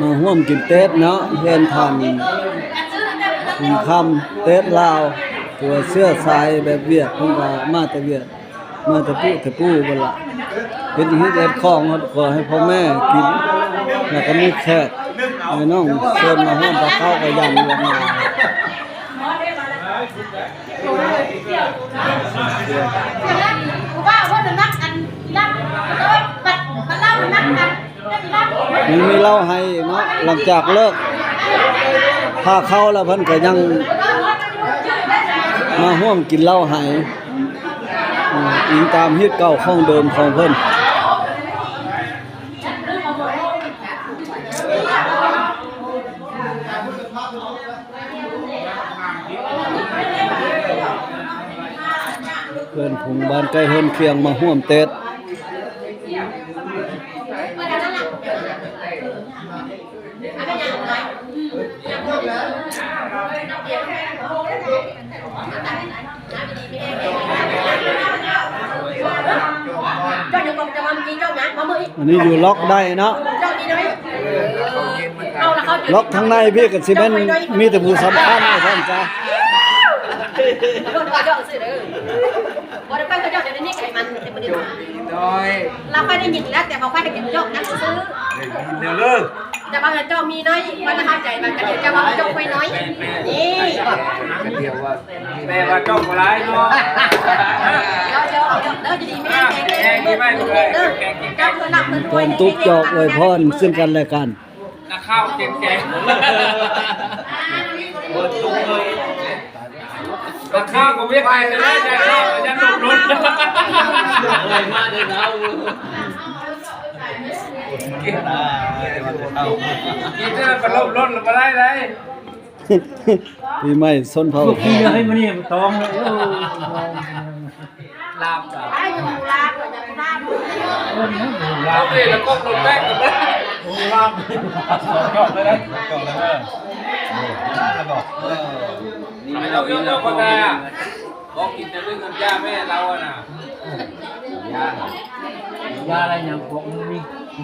มาร่วมกินเต๊ดเนาะเพื่อนทำคุณคำเต๊ดลาว ตัวเสื้อสายแบบเวียดเพิ่นก็มาแต่เวียด มาแต่ปูแต่ปูเบิ่นล่ะเฮ็ดที่เฮ็ดของขอให้พ่อแม่กินแล้วก็มีแขกให้น้องเชิญมาร่วมกับข้าวก็ยังอยู่มาว่ มันมีเหล้าให้เนาะหลังจากเลิกพาเข้าแล้วเพิ่นก็ยัง มาร่วมกินเหล้าให้อิงตามฮิตเก่าของเดิมของเพิ่นเพื่อนผงบ้านใกล้เฮือนเคียงมาห่วมเต็ด เจ้า อันนี้อยู่ล็อกได้นะล็อกทั้งในพี่กับซีเมนมีแต่หมูสัมพันธ์นะท่านจ้าเราค่ได้ยินแล้วแต่เราค่ได้ยินยกนักซื้อเดี๋ยวเลิก จะบางเจ้ามีน้อยมันจะเข้าใจบางเดียวจะว่าเจ้าไปน้อยนี่เดียวว่าแม่ว่าเจ้องอะไรเนาะเราเจ้าเอาเด้อจะดีไม่แกงแกงเด้อเจ้าคือหลับคือตอนทุกจอกอวยพรซึ่งกันและกันนักข้าวแกงแกงเปิดตุ้งเลยนักข้าวก็ไม่ไปแต่ได้แต่ข้าวจะหนุนหนุนอะไรมาเดินเอา จะไปลบล้นหรือมาได้เลยปีใหม่ส้นเผาพี่ให้มันนี่ตองเลยลาบจ้ะไอ้ยูลาบจะลาบลาบเลยแล้วก็ลงแป้งกันเลยลาบจบเลยนะจบเลยไม่ต้องยกยกคนใดอะบอกกินแต่เรื่องกับย่าแม่เราอะนะยาอะไรอย่างพวกนี้ เ